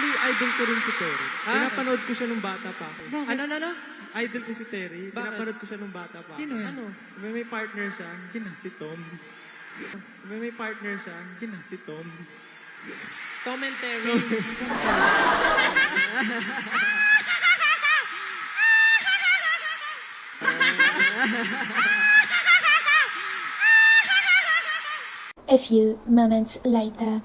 Actually, idol ko rin si Terry. Ah? Pinapanood ko siya nung bata pa ako. Ano, ano, ano? Idol ko si Terry. Bakit? Pinapanood ko siya nung bata pa Sino ako. yan? Ano? May, may partner siya. Sino? Si Tom. May, may partner siya. Sino? Si Tom. Tom and Terry. A few moments later.